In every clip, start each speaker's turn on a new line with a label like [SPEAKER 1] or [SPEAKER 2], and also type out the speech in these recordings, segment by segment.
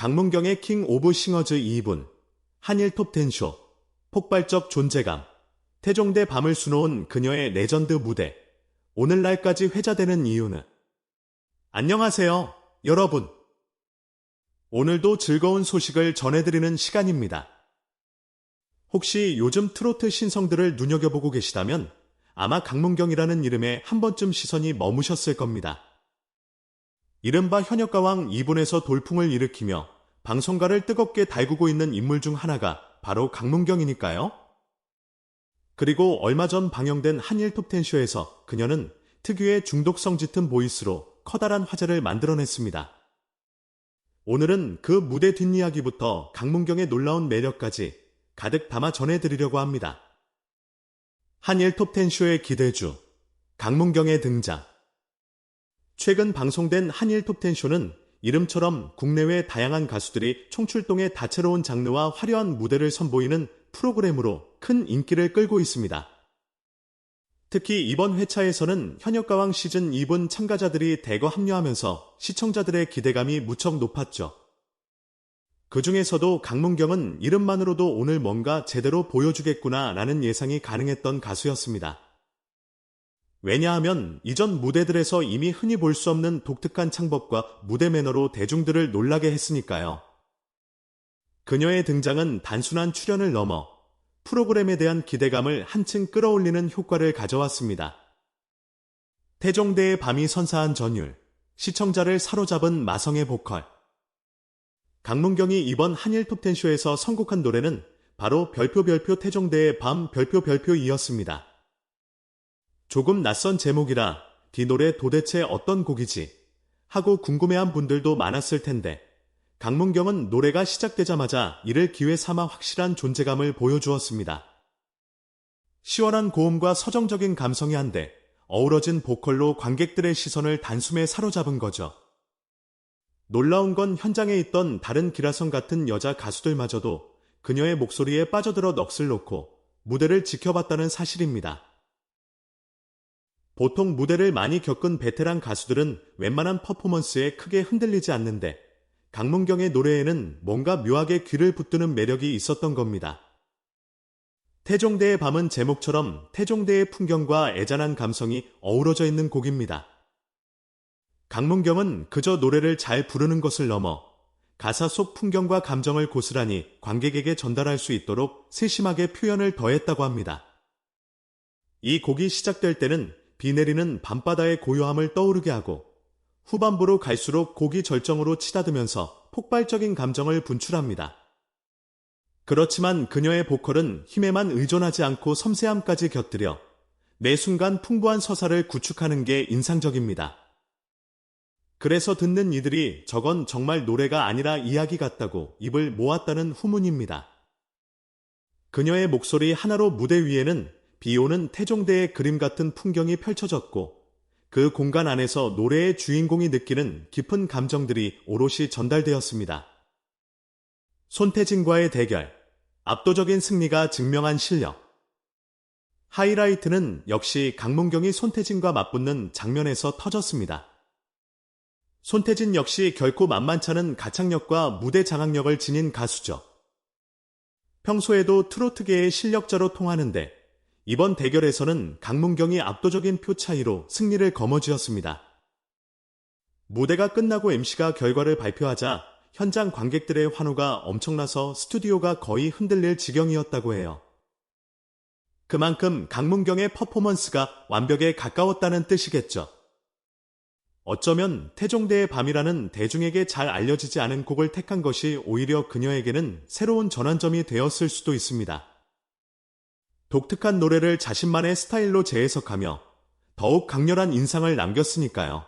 [SPEAKER 1] 강문경의 킹 오브 싱어즈 2분, 한일 톱 텐쇼, 폭발적 존재감, 태종대 밤을 수놓은 그녀의 레전드 무대, 오늘날까지 회자되는 이유는 안녕하세요, 여러분. 오늘도 즐거운 소식을 전해드리는 시간입니다. 혹시 요즘 트로트 신성들을 눈여겨보고 계시다면 아마 강문경이라는 이름에 한 번쯤 시선이 머무셨을 겁니다. 이른바 현역가왕 2분에서 돌풍을 일으키며 방송가를 뜨겁게 달구고 있는 인물 중 하나가 바로 강문경이니까요. 그리고 얼마 전 방영된 한일 톱텐쇼에서 그녀는 특유의 중독성 짙은 보이스로 커다란 화제를 만들어냈습니다. 오늘은 그 무대 뒷이야기부터 강문경의 놀라운 매력까지 가득 담아 전해드리려고 합니다. 한일 톱텐쇼의 기대주, 강문경의 등장. 최근 방송된 한일 톱텐쇼는 이름처럼 국내외 다양한 가수들이 총출동해 다채로운 장르와 화려한 무대를 선보이는 프로그램으로 큰 인기를 끌고 있습니다. 특히 이번 회차에서는 현역가왕 시즌 2분 참가자들이 대거 합류하면서 시청자들의 기대감이 무척 높았죠. 그 중에서도 강문경은 이름만으로도 오늘 뭔가 제대로 보여주겠구나 라는 예상이 가능했던 가수였습니다. 왜냐하면 이전 무대들에서 이미 흔히 볼 수 없는 독특한 창법과 무대 매너로 대중들을 놀라게 했으니까요. 그녀의 등장은 단순한 출연을 넘어 프로그램에 대한 기대감을 한층 끌어올리는 효과를 가져왔습니다. 태종대의 밤이 선사한 전율, 시청자를 사로잡은 마성의 보컬, 강문경이 이번 한일 톱텐쇼에서 선곡한 노래는 바로 별표 별표 태종대의 밤 별표 별표이었습니다. 조금 낯선 제목이라 이 노래 도대체 어떤 곡이지? 하고 궁금해한 분들도 많았을 텐데 강문경은 노래가 시작되자마자 이를 기회 삼아 확실한 존재감을 보여주었습니다. 시원한 고음과 서정적인 감성이 한데 어우러진 보컬로 관객들의 시선을 단숨에 사로잡은 거죠. 놀라운 건 현장에 있던 다른 기라성 같은 여자 가수들마저도 그녀의 목소리에 빠져들어 넋을 놓고 무대를 지켜봤다는 사실입니다. 보통 무대를 많이 겪은 베테랑 가수들은 웬만한 퍼포먼스에 크게 흔들리지 않는데 강문경의 노래에는 뭔가 묘하게 귀를 붙드는 매력이 있었던 겁니다. 태종대의 밤은 제목처럼 태종대의 풍경과 애잔한 감성이 어우러져 있는 곡입니다. 강문경은 그저 노래를 잘 부르는 것을 넘어 가사 속 풍경과 감정을 고스란히 관객에게 전달할 수 있도록 세심하게 표현을 더했다고 합니다. 이 곡이 시작될 때는 비 내리는 밤바다의 고요함을 떠오르게 하고 후반부로 갈수록 곡이 절정으로 치닫으면서 폭발적인 감정을 분출합니다. 그렇지만 그녀의 보컬은 힘에만 의존하지 않고 섬세함까지 곁들여 매 순간 풍부한 서사를 구축하는 게 인상적입니다. 그래서 듣는 이들이 저건 정말 노래가 아니라 이야기 같다고 입을 모았다는 후문입니다. 그녀의 목소리 하나로 무대 위에는 비 오는 태종대의 그림 같은 풍경이 펼쳐졌고 그 공간 안에서 노래의 주인공이 느끼는 깊은 감정들이 오롯이 전달되었습니다. 손태진과의 대결, 압도적인 승리가 증명한 실력. 하이라이트는 역시 강문경이 손태진과 맞붙는 장면에서 터졌습니다. 손태진 역시 결코 만만찮은 가창력과 무대 장악력을 지닌 가수죠. 평소에도 트로트계의 실력자로 통하는데 이번 대결에서는 강문경이 압도적인 표 차이로 승리를 거머쥐었습니다. 무대가 끝나고 MC가 결과를 발표하자 현장 관객들의 환호가 엄청나서 스튜디오가 거의 흔들릴 지경이었다고 해요. 그만큼 강문경의 퍼포먼스가 완벽에 가까웠다는 뜻이겠죠. 어쩌면 태종대의 밤이라는 대중에게 잘 알려지지 않은 곡을 택한 것이 오히려 그녀에게는 새로운 전환점이 되었을 수도 있습니다. 독특한 노래를 자신만의 스타일로 재해석하며 더욱 강렬한 인상을 남겼으니까요.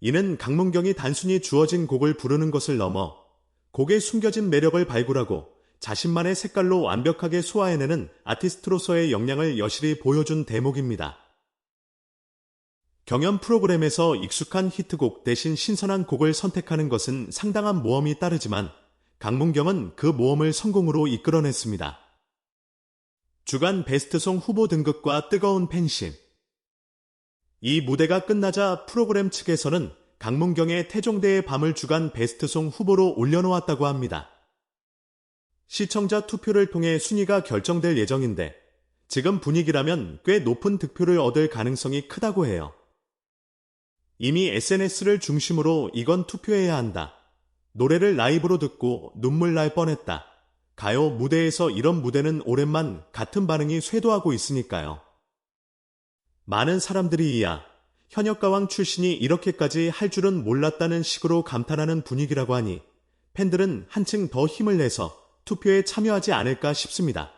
[SPEAKER 1] 이는 강문경이 단순히 주어진 곡을 부르는 것을 넘어 곡에 숨겨진 매력을 발굴하고 자신만의 색깔로 완벽하게 소화해내는 아티스트로서의 역량을 여실히 보여준 대목입니다. 경연 프로그램에서 익숙한 히트곡 대신 신선한 곡을 선택하는 것은 상당한 모험이 따르지만 강문경은 그 모험을 성공으로 이끌어냈습니다. 주간 베스트송 후보 등극과 뜨거운 팬심. 이 무대가 끝나자 프로그램 측에서는 강문경의 태종대의 밤을 주간 베스트송 후보로 올려놓았다고 합니다. 시청자 투표를 통해 순위가 결정될 예정인데 지금 분위기라면 꽤 높은 득표를 얻을 가능성이 크다고 해요. 이미 SNS를 중심으로 이건 투표해야 한다. 노래를 라이브로 듣고 눈물 날 뻔했다. 가요 무대에서 이런 무대는 오랜만 같은 반응이 쇄도하고 있으니까요. 많은 사람들이 이야 현역가왕 출신이 이렇게까지 할 줄은 몰랐다는 식으로 감탄하는 분위기라고 하니 팬들은 한층 더 힘을 내서 투표에 참여하지 않을까 싶습니다.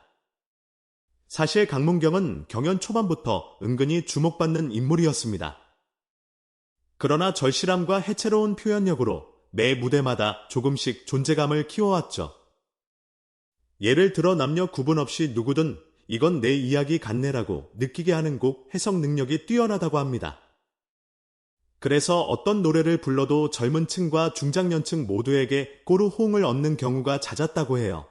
[SPEAKER 1] 사실 강문경은 경연 초반부터 은근히 주목받는 인물이었습니다. 그러나 절실함과 해체로운 표현력으로 매 무대마다 조금씩 존재감을 키워왔죠. 예를 들어 남녀 구분 없이 누구든 이건 내 이야기 같네라고 느끼게 하는 곡 해석 능력이 뛰어나다고 합니다. 그래서 어떤 노래를 불러도 젊은 층과 중장년층 모두에게 꼬르 호응을 얻는 경우가 잦았다고 해요.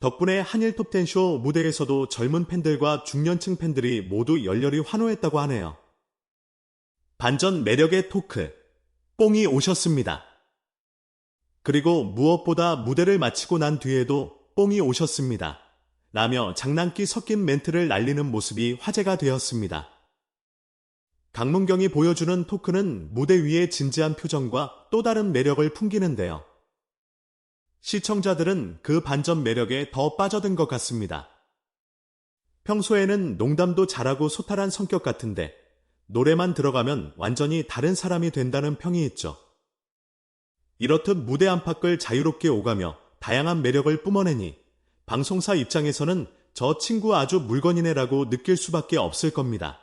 [SPEAKER 1] 덕분에 한일 톱텐쇼 무대에서도 젊은 팬들과 중년층 팬들이 모두 열렬히 환호했다고 하네요. 반전 매력의 토크. 뽕이 오셨습니다. 그리고 무엇보다 무대를 마치고 난 뒤에도 뽕이 오셨습니다. 라며 장난기 섞인 멘트를 날리는 모습이 화제가 되었습니다. 강문경이 보여주는 토크는 무대 위의 진지한 표정과 또 다른 매력을 풍기는데요. 시청자들은 그 반전 매력에 더 빠져든 것 같습니다. 평소에는 농담도 잘하고 소탈한 성격 같은데 노래만 들어가면 완전히 다른 사람이 된다는 평이 있죠. 이렇듯 무대 안팎을 자유롭게 오가며 다양한 매력을 뿜어내니 방송사 입장에서는 저 친구 아주 물건이네라고 느낄 수밖에 없을 겁니다.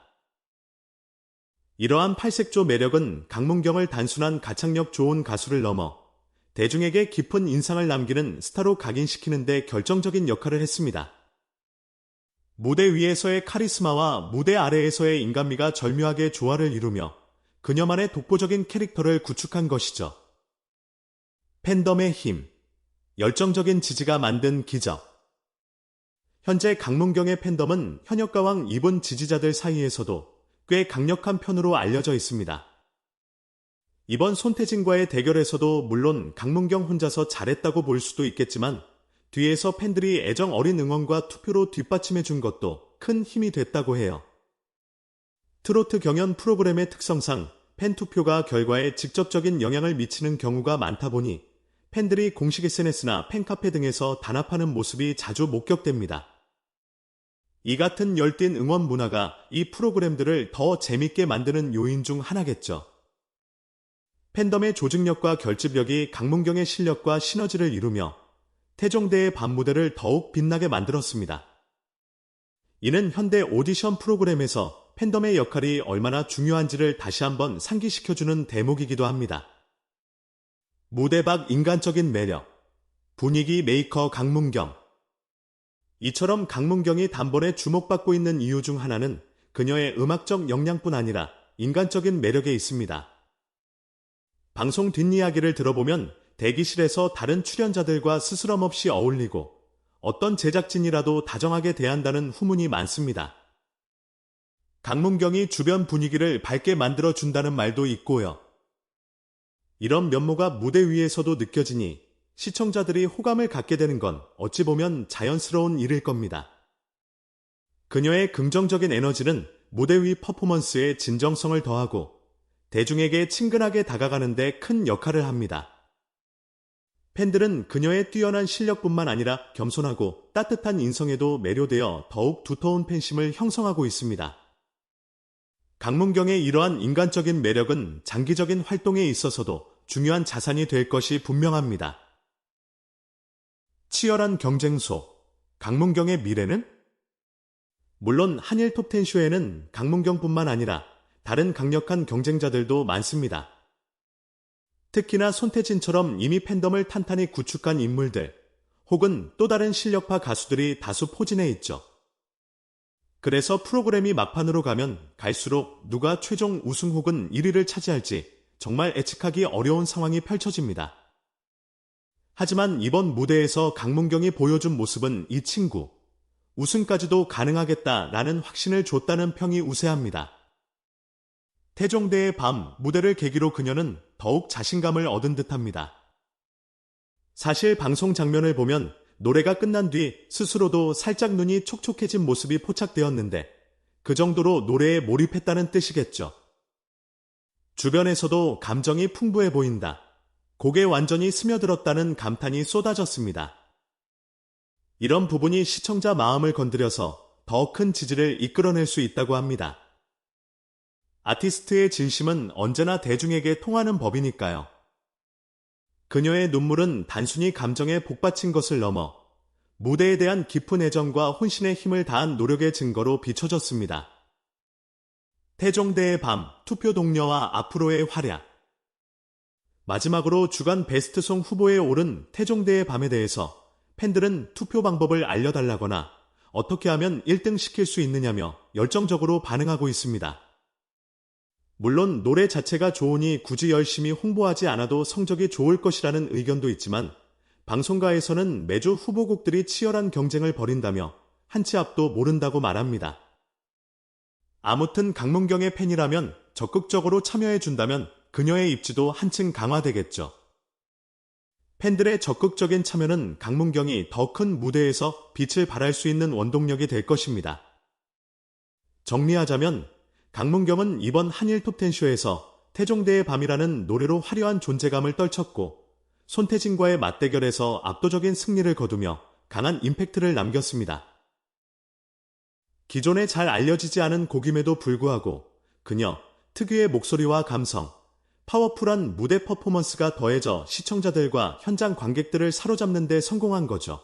[SPEAKER 1] 이러한 팔색조 매력은 강문경을 단순한 가창력 좋은 가수를 넘어 대중에게 깊은 인상을 남기는 스타로 각인시키는데 결정적인 역할을 했습니다. 무대 위에서의 카리스마와 무대 아래에서의 인간미가 절묘하게 조화를 이루며 그녀만의 독보적인 캐릭터를 구축한 것이죠. 팬덤의 힘, 열정적인 지지가 만든 기적. 현재 강문경의 팬덤은 현역 가왕 입은 지지자들 사이에서도 꽤 강력한 편으로 알려져 있습니다. 이번 손태진과의 대결에서도 물론 강문경 혼자서 잘했다고 볼 수도 있겠지만 뒤에서 팬들이 애정 어린 응원과 투표로 뒷받침해 준 것도 큰 힘이 됐다고 해요. 트로트 경연 프로그램의 특성상 팬 투표가 결과에 직접적인 영향을 미치는 경우가 많다 보니 팬들이 공식 SNS나 팬카페 등에서 단합하는 모습이 자주 목격됩니다. 이 같은 열띤 응원 문화가 이 프로그램들을 더 재밌게 만드는 요인 중 하나겠죠. 팬덤의 조직력과 결집력이 강문경의 실력과 시너지를 이루며 태종대의 밤무대를 더욱 빛나게 만들었습니다. 이는 현대 오디션 프로그램에서 팬덤의 역할이 얼마나 중요한지를 다시 한번 상기시켜주는 대목이기도 합니다. 무대 밖 인간적인 매력, 분위기 메이커 강문경, 이처럼 강문경이 단번에 주목받고 있는 이유 중 하나는 그녀의 음악적 역량뿐 아니라 인간적인 매력에 있습니다. 방송 뒷이야기를 들어보면 대기실에서 다른 출연자들과 스스럼 없이 어울리고 어떤 제작진이라도 다정하게 대한다는 후문이 많습니다. 강문경이 주변 분위기를 밝게 만들어준다는 말도 있고요. 이런 면모가 무대 위에서도 느껴지니 시청자들이 호감을 갖게 되는 건 어찌 보면 자연스러운 일일 겁니다. 그녀의 긍정적인 에너지는 무대 위 퍼포먼스에 진정성을 더하고 대중에게 친근하게 다가가는데 큰 역할을 합니다. 팬들은 그녀의 뛰어난 실력뿐만 아니라 겸손하고 따뜻한 인성에도 매료되어 더욱 두터운 팬심을 형성하고 있습니다. 강문경의 이러한 인간적인 매력은 장기적인 활동에 있어서도 중요한 자산이 될 것이 분명합니다. 치열한 경쟁소, 강문경의 미래는? 물론 한일 톱텐쇼에는 강문경뿐만 아니라 다른 강력한 경쟁자들도 많습니다. 특히나 손태진처럼 이미 팬덤을 탄탄히 구축한 인물들, 혹은 또 다른 실력파 가수들이 다수 포진해 있죠. 그래서 프로그램이 막판으로 가면 갈수록 누가 최종 우승 혹은 1위를 차지할지 정말 예측하기 어려운 상황이 펼쳐집니다. 하지만 이번 무대에서 강문경이 보여준 모습은 이 친구, 우승까지도 가능하겠다라는 확신을 줬다는 평이 우세합니다. 태종대의 밤 무대를 계기로 그녀는 더욱 자신감을 얻은 듯합니다. 사실 방송 장면을 보면 노래가 끝난 뒤 스스로도 살짝 눈이 촉촉해진 모습이 포착되었는데 그 정도로 노래에 몰입했다는 뜻이겠죠. 주변에서도 감정이 풍부해 보인다. 곡에 완전히 스며들었다는 감탄이 쏟아졌습니다. 이런 부분이 시청자 마음을 건드려서 더 큰 지지를 이끌어낼 수 있다고 합니다. 아티스트의 진심은 언제나 대중에게 통하는 법이니까요. 그녀의 눈물은 단순히 감정에 복받친 것을 넘어 무대에 대한 깊은 애정과 혼신의 힘을 다한 노력의 증거로 비춰졌습니다. 태종대의 밤, 투표 동료와 앞으로의 활약. 마지막으로 주간 베스트송 후보에 오른 태종대의 밤에 대해서 팬들은 투표 방법을 알려달라거나 어떻게 하면 1등 시킬 수 있느냐며 열정적으로 반응하고 있습니다. 물론 노래 자체가 좋으니 굳이 열심히 홍보하지 않아도 성적이 좋을 것이라는 의견도 있지만 방송가에서는 매주 후보곡들이 치열한 경쟁을 벌인다며 한치 앞도 모른다고 말합니다. 아무튼 강문경의 팬이라면 적극적으로 참여해준다면 그녀의 입지도 한층 강화되겠죠. 팬들의 적극적인 참여는 강문경이 더 큰 무대에서 빛을 발할 수 있는 원동력이 될 것입니다. 정리하자면 강문경은 이번 한일 톱텐쇼에서 태종대의 밤이라는 노래로 화려한 존재감을 떨쳤고 손태진과의 맞대결에서 압도적인 승리를 거두며 강한 임팩트를 남겼습니다. 기존에 잘 알려지지 않은 곡임에도 불구하고 그녀 특유의 목소리와 감성, 파워풀한 무대 퍼포먼스가 더해져 시청자들과 현장 관객들을 사로잡는 데 성공한 거죠.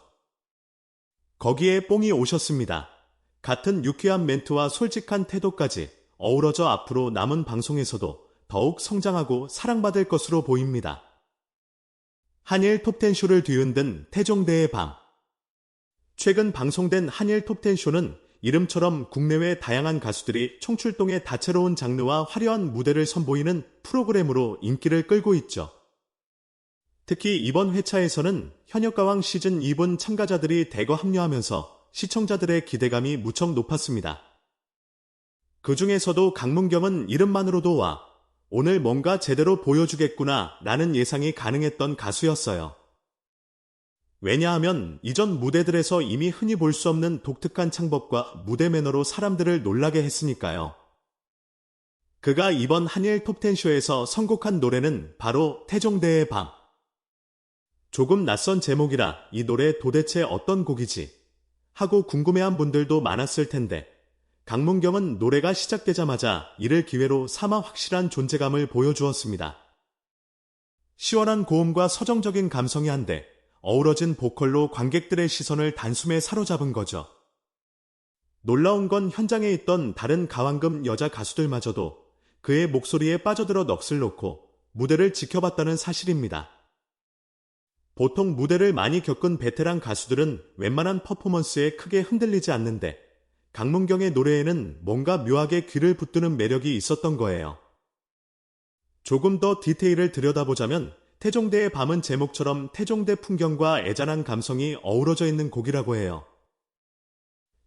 [SPEAKER 1] 거기에 뽕이 오셨습니다. 같은 유쾌한 멘트와 솔직한 태도까지 어우러져 앞으로 남은 방송에서도 더욱 성장하고 사랑받을 것으로 보입니다. 한일 톱텐쇼를 뒤흔든 태종대의 밤. 최근 방송된 한일 톱텐쇼는 이름처럼 국내외 다양한 가수들이 총출동의 다채로운 장르와 화려한 무대를 선보이는 프로그램으로 인기를 끌고 있죠. 특히 이번 회차에서는 현역가왕 시즌 2분 참가자들이 대거 합류하면서 시청자들의 기대감이 무척 높았습니다. 그 중에서도 강문경은 이름만으로도 와 오늘 뭔가 제대로 보여주겠구나 라는 예상이 가능했던 가수였어요. 왜냐하면 이전 무대들에서 이미 흔히 볼 수 없는 독특한 창법과 무대 매너로 사람들을 놀라게 했으니까요. 그가 이번 한일 톱텐쇼에서 선곡한 노래는 바로 태종대의 밤. 조금 낯선 제목이라 이 노래 도대체 어떤 곡이지? 하고 궁금해한 분들도 많았을 텐데 강문경은 노래가 시작되자마자 이를 기회로 삼아 확실한 존재감을 보여주었습니다. 시원한 고음과 서정적인 감성이 한데 어우러진 보컬로 관객들의 시선을 단숨에 사로잡은 거죠. 놀라운 건 현장에 있던 다른 가왕금 여자 가수들마저도 그의 목소리에 빠져들어 넋을 놓고 무대를 지켜봤다는 사실입니다. 보통 무대를 많이 겪은 베테랑 가수들은 웬만한 퍼포먼스에 크게 흔들리지 않는데 강문경의 노래에는 뭔가 묘하게 귀를 붙드는 매력이 있었던 거예요. 조금 더 디테일을 들여다보자면 태종대의 밤은 제목처럼 태종대 풍경과 애잔한 감성이 어우러져 있는 곡이라고 해요.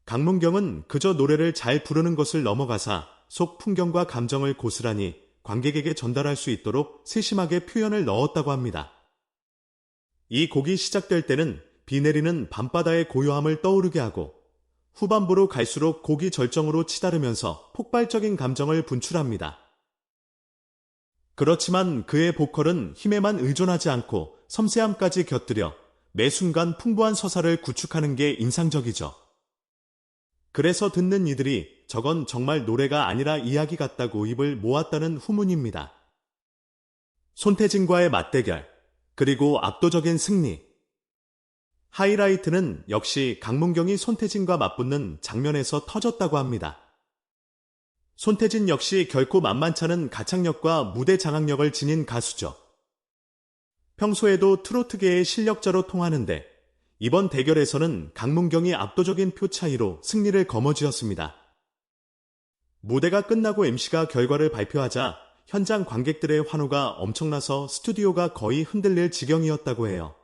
[SPEAKER 1] 강문경은 그저 노래를 잘 부르는 것을 넘어가사 속 풍경과 감정을 고스란히 관객에게 전달할 수 있도록 세심하게 표현을 넣었다고 합니다. 이 곡이 시작될 때는 비 내리는 밤바다의 고요함을 떠오르게 하고 후반부로 갈수록 곡이 절정으로 치달으면서 폭발적인 감정을 분출합니다. 그렇지만 그의 보컬은 힘에만 의존하지 않고 섬세함까지 곁들여 매 순간 풍부한 서사를 구축하는 게 인상적이죠. 그래서 듣는 이들이 저건 정말 노래가 아니라 이야기 같다고 입을 모았다는 후문입니다. 손태진과의 맞대결, 그리고 압도적인 승리. 하이라이트는 역시 강문경이 손태진과 맞붙는 장면에서 터졌다고 합니다. 손태진 역시 결코 만만찮은 가창력과 무대 장악력을 지닌 가수죠. 평소에도 트로트계의 실력자로 통하는데 이번 대결에서는 강문경이 압도적인 표 차이로 승리를 거머쥐었습니다. 무대가 끝나고 MC가 결과를 발표하자 현장 관객들의 환호가 엄청나서 스튜디오가 거의 흔들릴 지경이었다고 해요.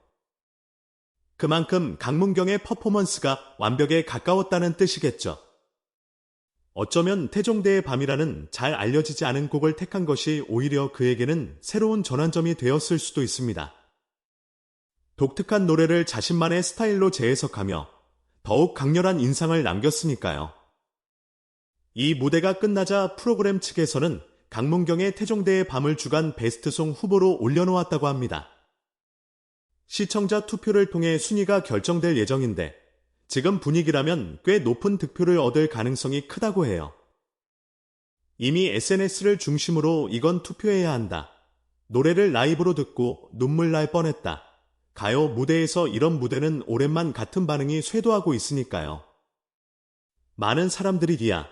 [SPEAKER 1] 그만큼 강문경의 퍼포먼스가 완벽에 가까웠다는 뜻이겠죠. 어쩌면 태종대의 밤이라는 잘 알려지지 않은 곡을 택한 것이 오히려 그에게는 새로운 전환점이 되었을 수도 있습니다. 독특한 노래를 자신만의 스타일로 재해석하며 더욱 강렬한 인상을 남겼으니까요. 이 무대가 끝나자 프로그램 측에서는 강문경의 태종대의 밤을 주간 베스트송 후보로 올려놓았다고 합니다. 시청자 투표를 통해 순위가 결정될 예정인데 지금 분위기라면 꽤 높은 득표를 얻을 가능성이 크다고 해요. 이미 SNS를 중심으로 이건 투표해야 한다. 노래를 라이브로 듣고 눈물 날 뻔했다. 가요 무대에서 이런 무대는 오랜만 같은 반응이 쇄도하고 있으니까요. 많은 사람들이기야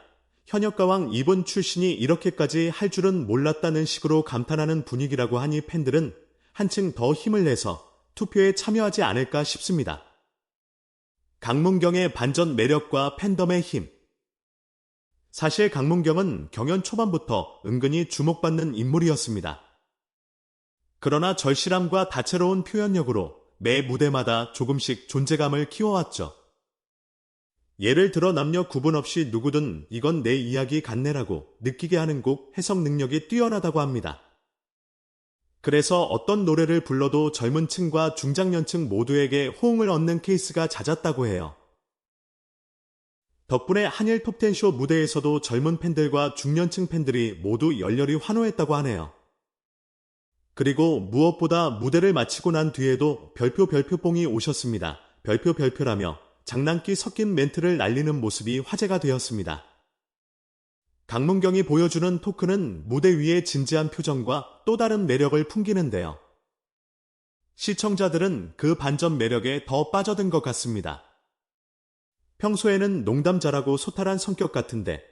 [SPEAKER 1] 현역가왕 2분 출신이 이렇게까지 할 줄은 몰랐다는 식으로 감탄하는 분위기라고 하니 팬들은 한층 더 힘을 내서 투표에 참여하지 않을까 싶습니다. 강문경의 반전 매력과 팬덤의 힘. 사실 강문경은 경연 초반부터 은근히 주목받는 인물이었습니다. 그러나 절실함과 다채로운 표현력으로 매 무대마다 조금씩 존재감을 키워왔죠. 예를 들어 남녀 구분 없이 누구든 이건 내 이야기 같네라고 느끼게 하는 곡 해석 능력이 뛰어나다고 합니다. 그래서 어떤 노래를 불러도 젊은 층과 중장년층 모두에게 호응을 얻는 케이스가 잦았다고 해요. 덕분에 한일 톱텐쇼 무대에서도 젊은 팬들과 중년층 팬들이 모두 열렬히 환호했다고 하네요. 그리고 무엇보다 무대를 마치고 난 뒤에도 별표 별표뽕이 오셨습니다. 별표 별표라며 장난기 섞인 멘트를 날리는 모습이 화제가 되었습니다. 강문경이 보여주는 토크는 무대 위의 진지한 표정과 또 다른 매력을 풍기는데요. 시청자들은 그 반전 매력에 더 빠져든 것 같습니다. 평소에는 농담 잘하고 소탈한 성격 같은데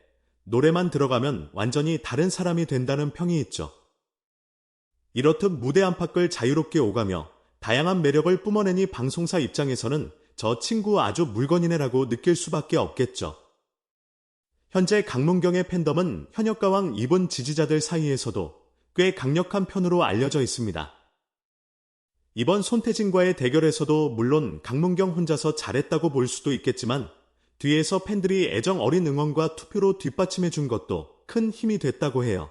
[SPEAKER 1] 노래만 들어가면 완전히 다른 사람이 된다는 평이 있죠. 이렇듯 무대 안팎을 자유롭게 오가며 다양한 매력을 뿜어내니 방송사 입장에서는 저 친구 아주 물건이네라고 느낄 수밖에 없겠죠. 현재 강문경의 팬덤은 현역가왕 이분 지지자들 사이에서도 꽤 강력한 편으로 알려져 있습니다. 이번 손태진과의 대결에서도 물론 강문경 혼자서 잘했다고 볼 수도 있겠지만 뒤에서 팬들이 애정 어린 응원과 투표로 뒷받침해 준 것도 큰 힘이 됐다고 해요.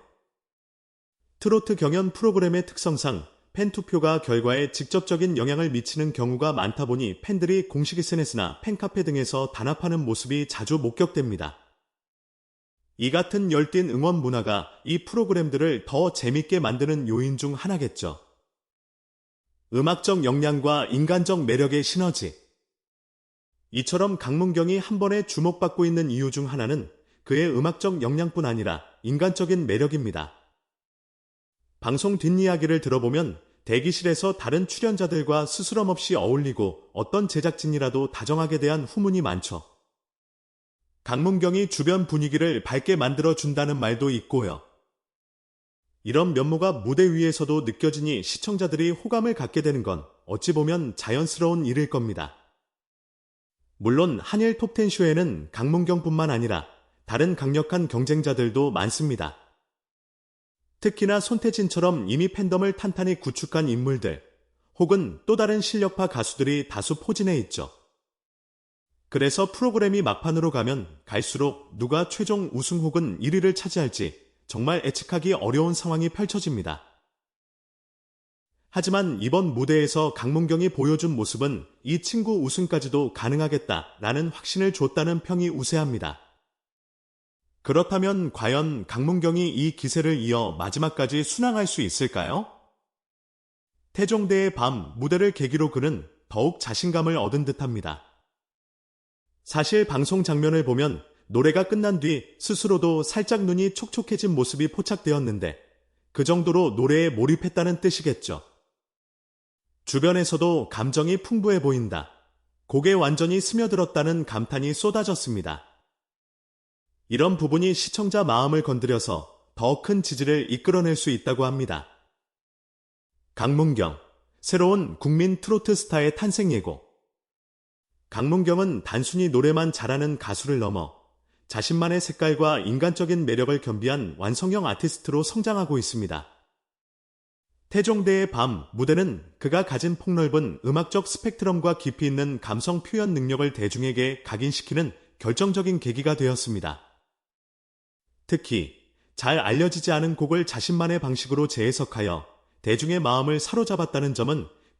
[SPEAKER 1] 트로트 경연 프로그램의 특성상 팬 투표가 결과에 직접적인 영향을 미치는 경우가 많다 보니 팬들이 공식 SNS나 팬카페 등에서 단합하는 모습이 자주 목격됩니다. 이 같은 열띤 응원 문화가 이 프로그램들을 더 재밌게 만드는 요인 중 하나겠죠. 음악적 역량과 인간적 매력의 시너지. 이처럼 강문경이 한 번에 주목받고 있는 이유 중 하나는 그의 음악적 역량뿐 아니라 인간적인 매력입니다. 방송 뒷이야기를 들어보면 대기실에서 다른 출연자들과 스스럼 없이 어울리고 어떤 제작진이라도 다정하게 대한 후문이 많죠. 강문경이 주변 분위기를 밝게 만들어 준다는 말도 있고요. 이런 면모가 무대 위에서도 느껴지니 시청자들이 호감을 갖게 되는 건 어찌 보면 자연스러운 일일 겁니다. 물론 한일 톱텐 쇼에는 강문경뿐만 아니라 다른 강력한 경쟁자들도 많습니다. 특히나 손태진처럼 이미 팬덤을 탄탄히 구축한 인물들, 혹은 또 다른 실력파 가수들이 다수 포진해 있죠. 그래서 프로그램이 막판으로 가면 갈수록 누가 최종 우승 혹은 1위를 차지할지 정말 예측하기 어려운 상황이 펼쳐집니다. 하지만 이번 무대에서 강문경이 보여준 모습은 이 친구 우승까지도 가능하겠다라는 확신을 줬다는 평이 우세합니다. 그렇다면 과연 강문경이 이 기세를 이어 마지막까지 순항할 수 있을까요? 태종대의 밤 무대를 계기로 그는 더욱 자신감을 얻은 듯합니다. 사실 방송 장면을 보면 노래가 끝난 뒤 스스로도 살짝 눈이 촉촉해진 모습이 포착되었는데 그 정도로 노래에 몰입했다는 뜻이겠죠. 주변에서도 감정이 풍부해 보인다. 곡에 완전히 스며들었다는 감탄이 쏟아졌습니다. 이런 부분이 시청자 마음을 건드려서 더 큰 지지를 이끌어낼 수 있다고 합니다. 강문경, 새로운 국민 트로트 스타의 탄생 예고. 강문경은 단순히 노래만 잘하는 가수를 넘어 자신만의 색깔과 인간적인 매력을 겸비한 완성형 아티스트로 성장하고 있습니다. 태종대의 밤 무대는 그가 가진 폭넓은 음악적 스펙트럼과 깊이 있는 감성 표현 능력을 대중에게 각인시키는 결정적인 계기가 되었습니다. 특히 잘 알려지지 않은 곡을 자신만의 방식으로 재해석하여 대중의 마음을 사로잡았다는 점은